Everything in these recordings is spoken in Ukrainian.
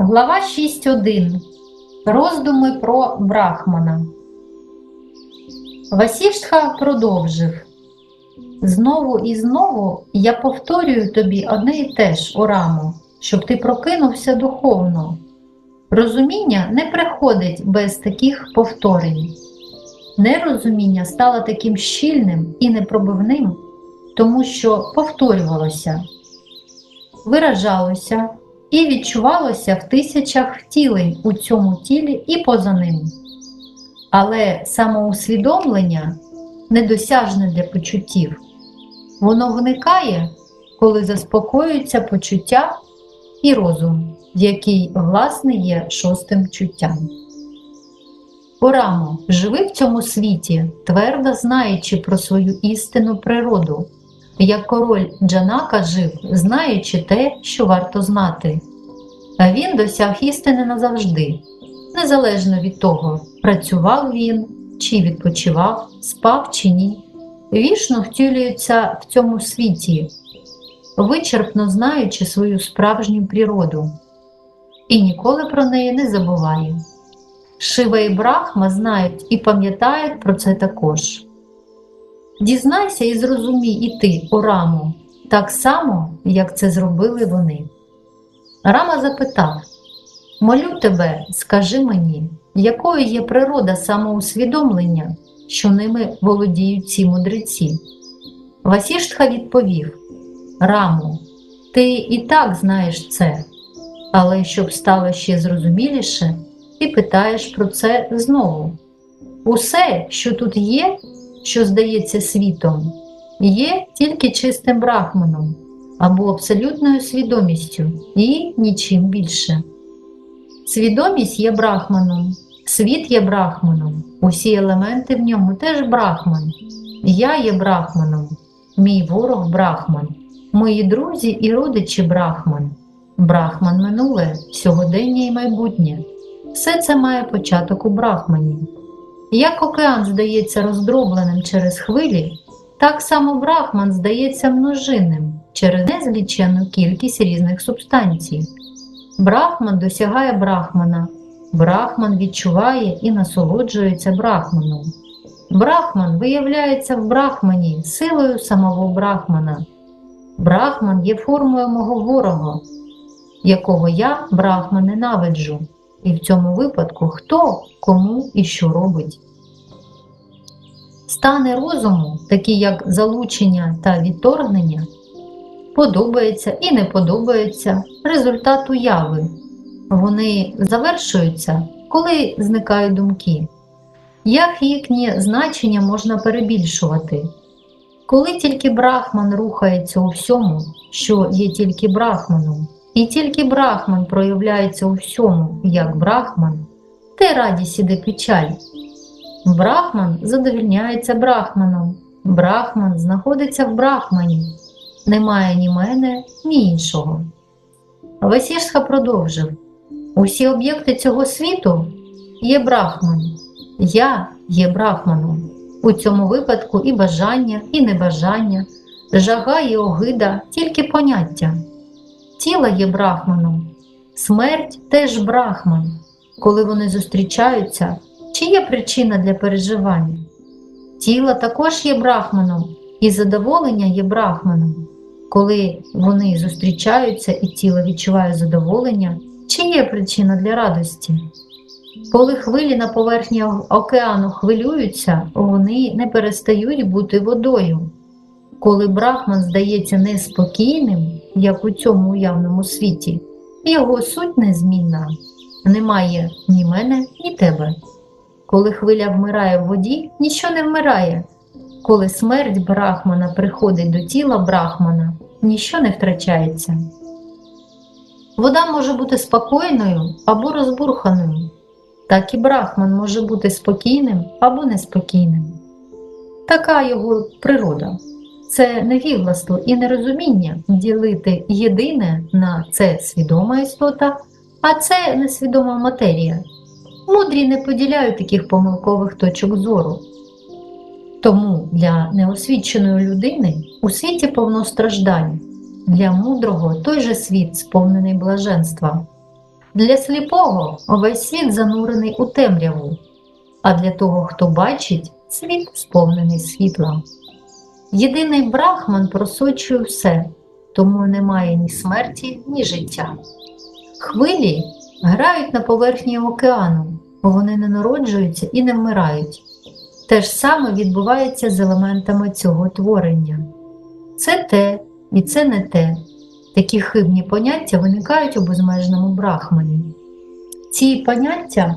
Глава 6.1. Роздуми про Брахмана. Васіштха продовжив. Знову і знову я повторюю тобі одне і те ж, Орамо, щоб ти прокинувся духовно. Розуміння не приходить без таких повторень. Нерозуміння стало таким щільним і непробивним, тому що повторювалося, виражалося і відчувалося в тисячах втілень у цьому тілі і поза ним. Але самоусвідомлення недосяжне для почуттів. Воно виникає, коли заспокоюються почуття і розум, який, власне, є шостим чуттям. Орамо, живи в цьому світі, твердо знаючи про свою істинну природу, як король Джанака жив, знаючи те, що варто знати. Він досяг істини назавжди, незалежно від того, працював він чи відпочивав, спав чи ні. Вічно втілюється в цьому світі, вичерпно знаючи свою справжню природу, і ніколи про неї не забуває. Шива і Брахма знають і пам'ятають про це також. Дізнайся і зрозумій і ти, Ораму, так само, як це зробили вони. Рама запитав Молю тебе, скажи мені, якою є природа самоусвідомлення, що ними володіють ці мудреці? Васіштха відповів Раму, ти і так знаєш це, але щоб стало ще зрозуміліше, ти питаєш про це знову. Усе, що тут є, що здається світом, є тільки чистим брахманом або абсолютною свідомістю і нічим більше. Свідомість є брахманом, світ є брахманом, усі елементи в ньому теж брахман. Я є брахманом, мій ворог брахман, мої друзі і родичі брахман, брахман минуле, сьогодення і майбутнє. Все це має початок у брахмані. Як океан здається роздробленим через хвилі, так само брахман здається множинним через незлічену кількість різних субстанцій. Брахман досягає брахмана, брахман відчуває і насолоджується брахманом. Брахман виявляється в брахмані силою самого брахмана. Брахман є формою мого ворога, якого я, брахман, ненавиджу, і в цьому випадку хто кому і що робить. Стани розуму, такі як залучення та відторгнення, подобається і не подобається результат уяви. Вони завершуються, коли зникають думки. Як їхнє значення можна перебільшувати? Коли тільки брахман рухається у всьому, що є тільки брахманом, і тільки брахман проявляється у всьому, як брахман, те радість іде печаль. Брахман задовільняється брахманом, брахман знаходиться в брахмані, немає ні мене, ні іншого. Васішха продовжив: усі об'єкти цього світу є брахман, я є брахманом. У цьому випадку і бажання, і небажання, жага і огида тільки поняття. Тіло є брахманом, смерть теж брахман. Коли вони зустрічаються, чи є причина для переживання? Тіло також є брахманом, і задоволення є брахманом. Коли вони зустрічаються і тіло відчуває задоволення, чи є причина для радості? Коли хвилі на поверхні океану хвилюються, вони не перестають бути водою. Коли брахман здається неспокійним, як у цьому уявному світі, його суть незмінна, немає ні мене, ні тебе. Коли хвиля вмирає в воді, нічого не вмирає. Коли смерть брахмана приходить до тіла брахмана, ніщо не втрачається. Вода може бути спокійною або розбурханою, так і брахман може бути спокійним або неспокійним. Така його природа. Це невігластво і нерозуміння ділити єдине на це свідома істота, а це несвідома матерія. Мудрі не поділяють таких помилкових точок зору. Тому для неосвіченої людини у світі повно страждань, для мудрого той же світ сповнений блаженства. Для сліпого весь світ занурений у темряву, а для того, хто бачить, світ сповнений світла. Єдиний брахман просочує все, тому немає ні смерті, ні життя. Хвилі грають на поверхні океану, бо вони не народжуються і не вмирають. Те ж саме відбувається з елементами цього творення. Це те і це не те. Такі хибні поняття виникають у безмежному брахмані. Ці поняття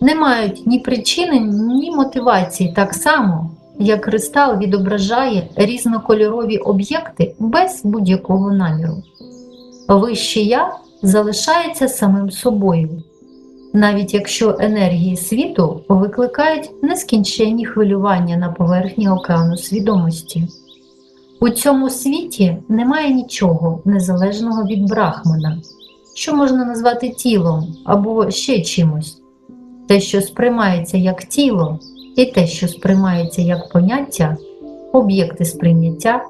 не мають ні причини, ні мотивації так само, як кристал відображає різнокольорові об'єкти без будь-якого наміру. Вище я залишається самим собою, навіть якщо енергії світу викликають нескінченні хвилювання на поверхні океану свідомості. У цьому світі немає нічого незалежного від брахмана, що можна назвати тілом або ще чимось. Те, що сприймається як тіло, і те, що сприймається як поняття, об'єкти сприйняття,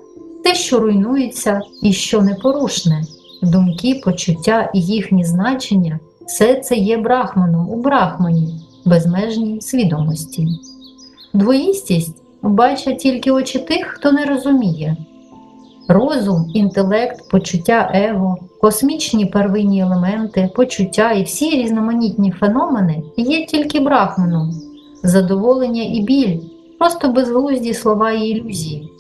те, що руйнується і що непорушне, думки, почуття і їхні значення все це є брахманом у брахмані, безмежній свідомості. Двоїстість бачать тільки очі тих, хто не розуміє. Розум, інтелект, почуття его, космічні первинні елементи, почуття і всі різноманітні феномени є тільки брахманом, задоволення і біль, просто безглузді слова і ілюзії.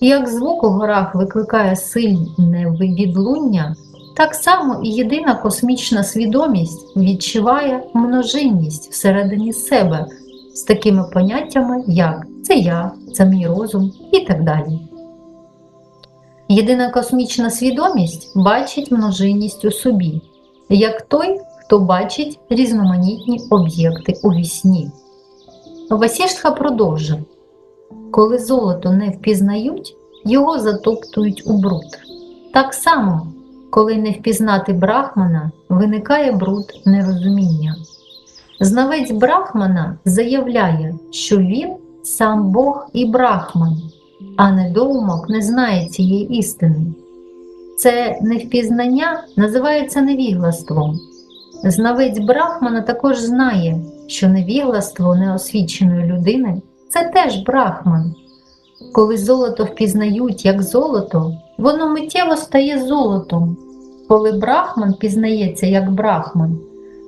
Як звук у горах викликає сильне відлуння, так само і єдина космічна свідомість відчуває множинність всередині себе з такими поняттями, як це я, це мій розум і так далі. Єдина космічна свідомість бачить множинність у собі, як той, хто бачить різноманітні об'єкти у вісні. Васіштха продовжив коли золото не впізнають, його затоптують у бруд. Так само, коли не впізнати брахмана, виникає бруд нерозуміння. Знавець брахмана заявляє, що він сам Бог і брахман, а недоумок не знає цієї істини. Це невпізнання називається невіглаством. Знавець брахмана також знає, що невігластво неосвіченої людини це теж брахман. Коли золото впізнають як золото, воно миттєво стає золотом. Коли брахман пізнається як брахман,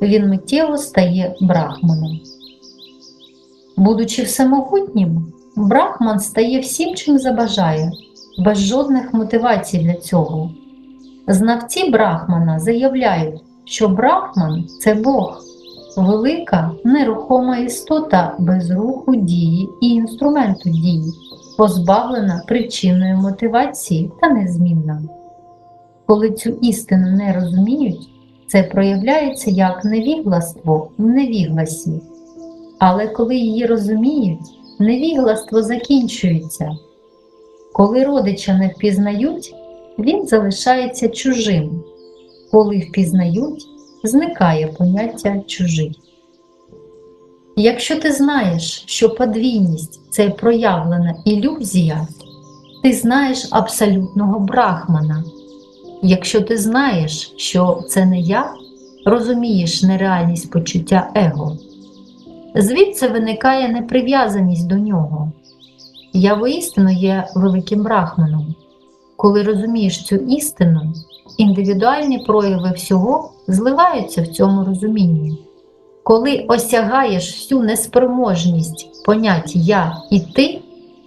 він миттєво стає брахманом. Будучи всемогутнім, брахман стає всім, чим забажає, без жодних мотивацій для цього. Знавці брахмана заявляють, що брахман це Бог, велика нерухома істота без руху дії і інструменту дії, позбавлена причинної мотивації та незмінна. Коли цю істину не розуміють, це проявляється як невігластво в невігласі. Але коли її розуміють, невігластво закінчується. Коли родича не впізнають, він залишається чужим. Коли впізнають, зникає поняття чужий. Якщо ти знаєш, що подвійність це проявлена ілюзія, ти знаєш абсолютного брахмана. Якщо ти знаєш, що це не я, розумієш нереальність почуття его. Звідси виникає неприв'язаність до нього. Я воістину є великим брахманом. Коли розумієш цю істину, індивідуальні прояви всього зливаються в цьому розумінні. Коли осягаєш всю неспроможність понять я і ти,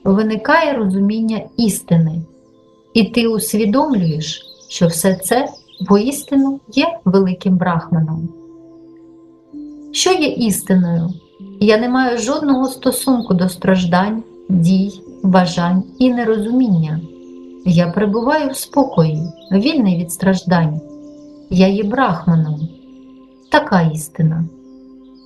виникає розуміння істини, і ти усвідомлюєш, що все це воістину є великим брахманом. Що є істиною? Я не маю жодного стосунку до страждань, дій, бажань і нерозуміння. Я перебуваю в спокої, вільний від страждань. Я є брахманом. Така істина.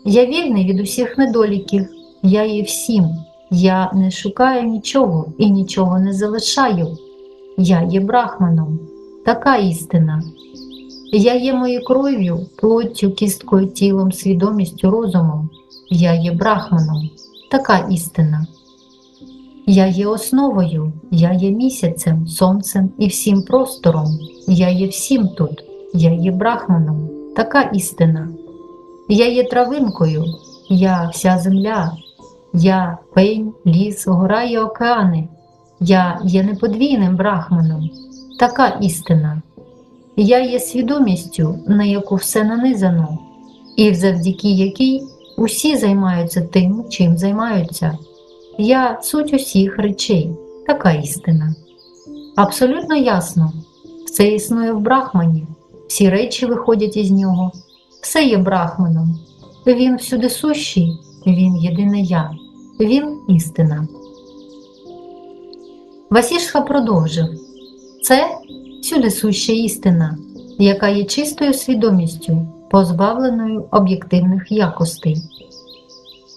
Я вільний від усіх недоліків, я є всім. Я не шукаю нічого і нічого не залишаю. Я є брахманом. Така істина. Я є моєю кров'ю, плоттю, кісткою, тілом, свідомістю, розумом. Я є брахманом. Така істина. Я є основою, я є місяцем, сонцем і всім простором. Я є всім тут, я є брахманом. така істина. Я є травинкою, я вся земля, я пень, ліс, гора і океани, я є неподвійним брахманом, така істина. Я є свідомістю, на яку все нанизано, і завдяки якій усі займаються тим, чим займаються. Я суть усіх речей, така істина. Абсолютно ясно, все існує в брахмані, всі речі виходять із нього, все є брахманом. Він всюди сущий, він єдине я, він істина. Васішха продовжив це всюди суща істина, яка є чистою свідомістю, позбавленою об'єктивних якостей.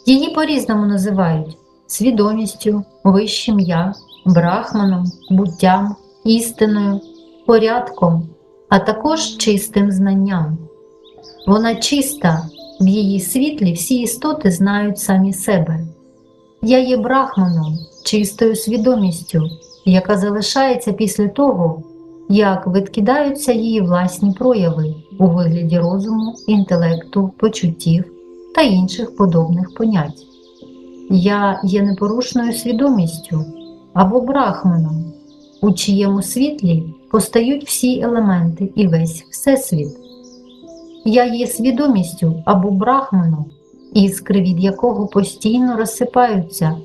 Її по-різному називають свідомістю, вищим я, брахманом, буттям, істиною, порядком, а також чистим знанням. Вона чиста, в її світлі всі істоти знають самі себе. Я є брахманом, чистою свідомістю, яка залишається після того, як відкидаються її власні прояви у вигляді розуму, інтелекту, почуттів та інших подобних понять. Я є непорушною свідомістю або брахманом, у чиєму світлі постають всі елементи і весь всесвіт. Я є свідомістю або брахманом, іскри від якого постійно розсипаються,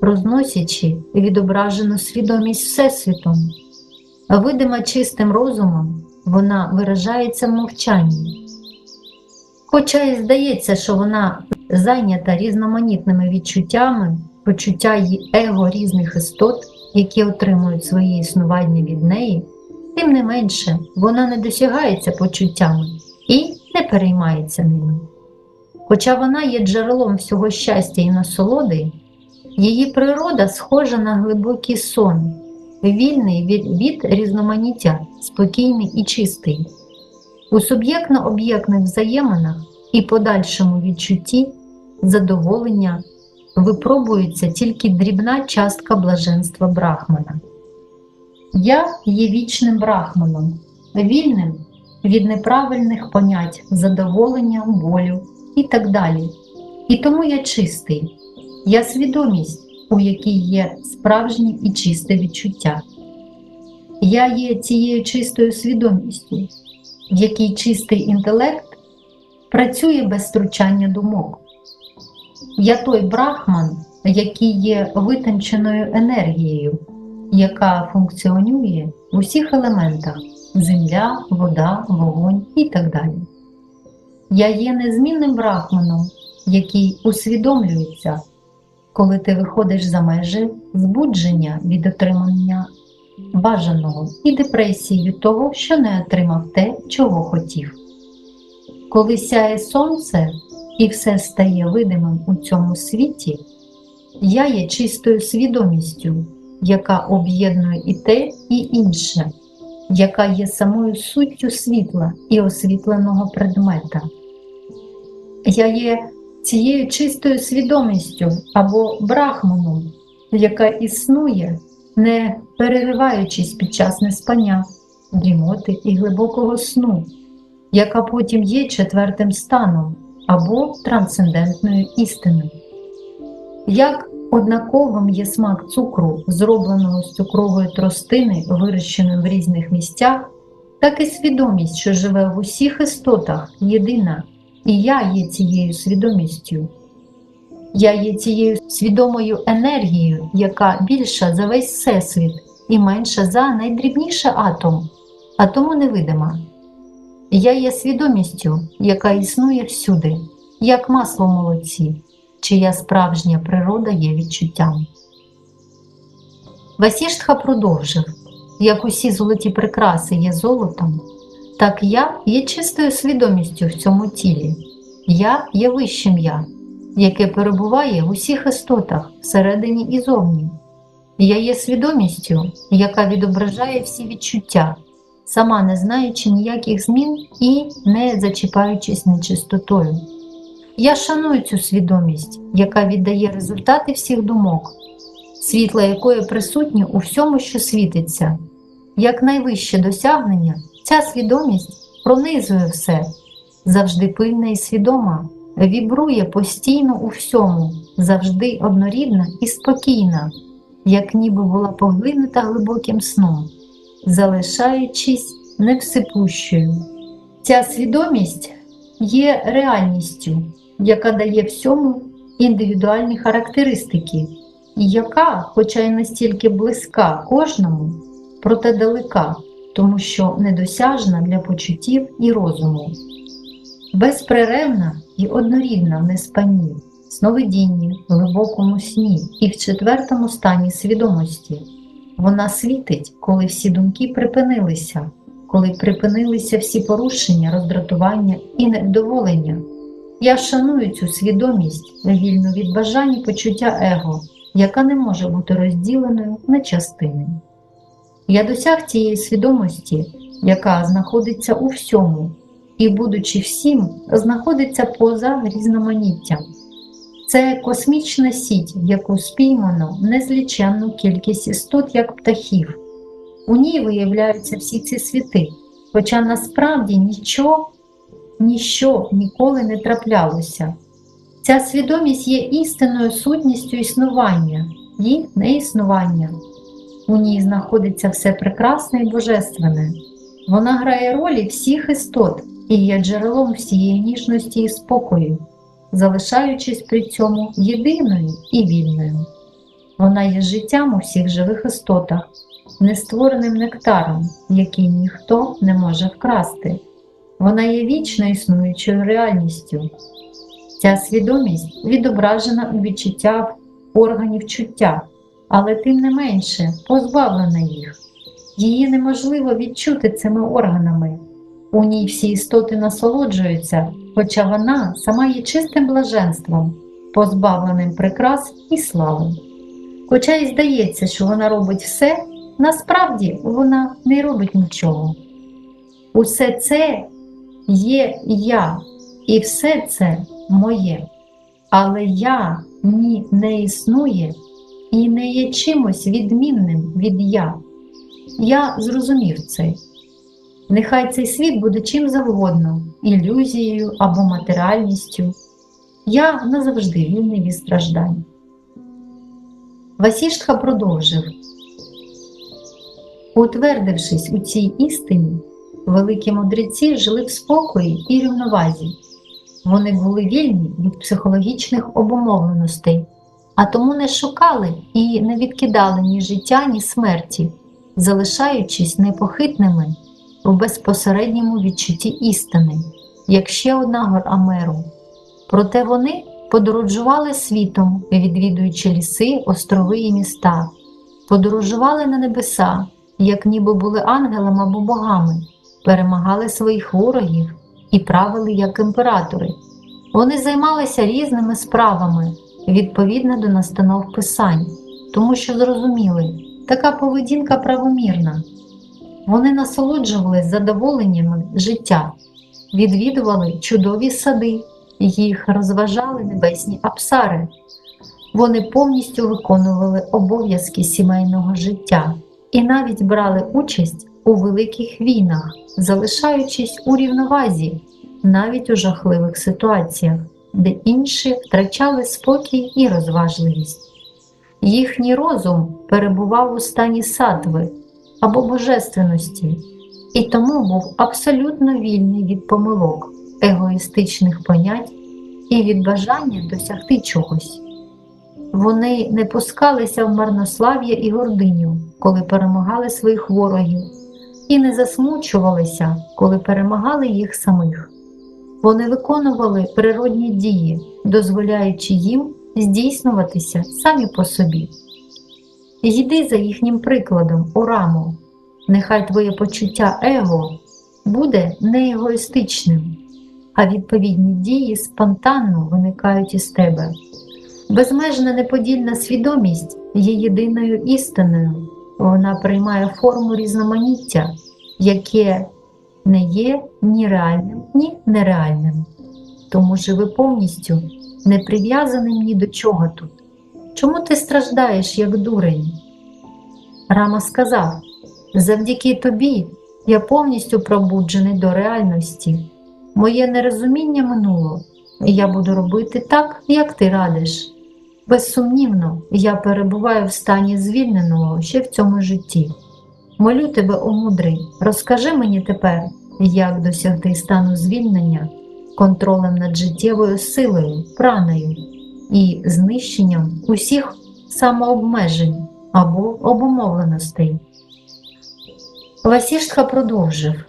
розносячи відображену свідомість Всесвітом. Видима чистим розумом, вона виражається в мовчанні. Хоча і здається, що вона зайнята різноманітними відчуттями, почуття й его різних істот, які отримують своє існування від неї, тим не менше вона не досягається почуттями і не переймається ними. Хоча вона є джерелом всього щастя і насолоди, її природа схожа на глибокий сон, вільний від, різноманіття, спокійний і чистий. У суб'єктно-об'єктних взаєминах і подальшому відчутті задоволення випробується тільки дрібна частка блаженства брахмана. Я є вічним брахманом, вільним від неправильних понять, задоволення, болю і так далі. І тому я чистий, я свідомість, у якій є справжнє і чисте відчуття. Я є цією чистою свідомістю, в якій чистий інтелект працює без втручання думок. Я той брахман, який є витонченою енергією, яка функціонує в усіх елементах земля, вода, вогонь і так далі. Я є незмінним брахманом, який усвідомлюється, коли ти виходиш за межі збудження від отримання бажаного і депресії від того, що не отримав те, чого хотів. Коли сяє сонце і все стає видимим у цьому світі, я є чистою свідомістю, яка об'єднує і те, і інше, яка є самою суттю світла і освітленого предмета. Я є цією чистою свідомістю або брахманом, яка існує, не перериваючись під час неспання, дрімоти і глибокого сну, яка потім є четвертим станом або трансцендентною істиною. Як однаковим є смак цукру, зробленого з цукрової тростини, вирощеної в різних місцях, так і свідомість, що живе в усіх істотах, єдина, і я є цією свідомістю. Я є цією свідомою енергією, яка більша за весь всесвіт і менша за найдрібніший атом, а тому невидима. Я є свідомістю, яка існує всюди, як масло в молоці, чия справжня природа є відчуттям. Васіштха продовжив як усі золоті прикраси є золотом, так я є чистою свідомістю в цьому тілі. Я є вищим я, яке перебуває в усіх істотах всередині і зовні. Я є свідомістю, яка відображає всі відчуття, сама не знаючи ніяких змін і не зачіпаючись нечистотою. Я шаную цю свідомість, яка віддає результати всіх думок, світло якої присутнє у всьому, що світиться. Як найвище досягнення, ця свідомість пронизує все, завжди пильна і свідома, вібрує постійно у всьому, завжди однорідна і спокійна, як ніби була поглинута глибоким сном, залишаючись невсипущою. Ця свідомість є реальністю, яка дає всьому індивідуальні характеристики, і яка, хоча й настільки близька кожному, проте далека, тому що недосяжна для почуттів і розуму. Безперервна і однорідна в неспанні, сновидінні, глибокому сні і в четвертому стані свідомості. Вона світить, коли всі думки припинилися, коли припинилися всі порушення, роздратування і невдоволення. Я шаную цю свідомість, вільну від бажань і почуття его, яка не може бути розділеною на частини. Я досяг цієї свідомості, яка знаходиться у всьому, і, будучи всім, знаходиться поза різноманіттям. Це космічна сіть, яку спіймано незліченну кількість істот, як птахів. У ній виявляються всі ці світи, хоча насправді нічого, ніщо ніколи не траплялося. Ця свідомість є істинною сутністю існування, і неіснування. У ній знаходиться все прекрасне і божественне. Вона грає ролі всіх істот і є джерелом всієї ніжності і спокою, залишаючись при цьому єдиною і вільною. Вона є життям у всіх живих істотах, нествореним нектаром, який ніхто не може вкрасти. Вона є вічно існуючою реальністю. Ця свідомість відображена у відчуттях органів чуття, але тим не менше позбавлена їх. Її неможливо відчути цими органами. У ній всі істоти насолоджуються, хоча вона сама є чистим блаженством, позбавленим прикрас і слави. Хоча й здається, що вона робить все, насправді вона не робить нічого. Усе це є я, і все це моє. Але я ні не існує і не є чимось відмінним від я. Я зрозумів це. Нехай цей світ буде чим завгодно, ілюзією або матеріальністю. Я назавжди вільний від страждань. Васіштха продовжив. Утвердившись у цій істині, великі мудреці жили в спокої і рівновазі. Вони були вільні від психологічних обумовленостей, а тому не шукали і не відкидали ні життя, ні смерті, залишаючись непохитними у безпосередньому відчутті істини, як ще одна гора Амеру. Проте вони подорожували світом, відвідуючи ліси, острови і міста, подорожували на небеса, як ніби були ангелами або богами, перемагали своїх ворогів і правили як імператори. Вони займалися різними справами відповідно до настанов писань, тому що зрозуміли, така поведінка правомірна. Вони насолоджувались задоволеннями життя, відвідували чудові сади, їх розважали небесні апсари. Вони повністю виконували обов'язки сімейного життя і навіть брали участь у великих війнах, залишаючись у рівновазі, навіть у жахливих ситуаціях, де інші втрачали спокій і розважливість. Їхній розум перебував у стані сатви або божественності, і тому був абсолютно вільний від помилок, егоїстичних понять і від бажання досягти чогось. Вони не пускалися в марнослав'я і гординю, коли перемагали своїх ворогів, і не засмучувалися, коли перемагали їх самих. Вони виконували природні дії, дозволяючи їм здійснюватися самі по собі. Йди за їхнім прикладом, Орамо, нехай твоє почуття его буде не егоїстичним, а відповідні дії спонтанно виникають із тебе. Безмежна неподільна свідомість є єдиною істиною, вона приймає форму різноманіття, яке не є ні реальним, ні нереальним. Тому живи повністю не прив'язаним ні до чого тут. Чому ти страждаєш, як дурень? Рама сказав: завдяки тобі я повністю пробуджений до реальності. моє нерозуміння минуло, і я буду робити так, як ти радиш. Безсумнівно, я перебуваю в стані звільненого ще в цьому житті. Молю тебе, о мудрий, розкажи мені тепер, як досягти стану звільнення контролем над життєвою силою, праною і знищенням усіх самообмежень або обумовленостей. Васіштха продовжив.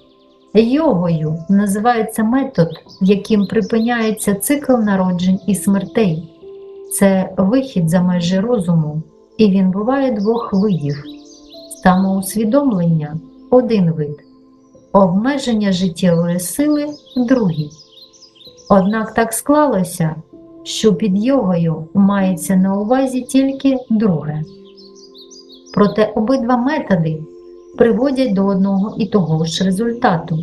Йогою називається метод, яким припиняється цикл народжень і смертей. Це вихід за межі розуму, і він буває двох видів: самоусвідомлення один вид, обмеження життєвої сили другий. Однак так склалося, що під йогою мається на увазі тільки друге. Проте обидва методи приводять до одного і того ж результату.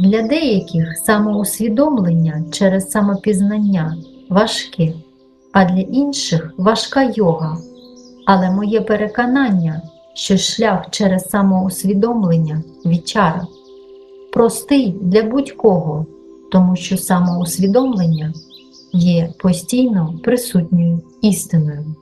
Для деяких самоусвідомлення через самопізнання важке, а для інших важка йога. Але моє переконання, що шлях через самоусвідомлення вічара простий для будь-кого, тому що самоусвідомлення є постійно присутньою істиною.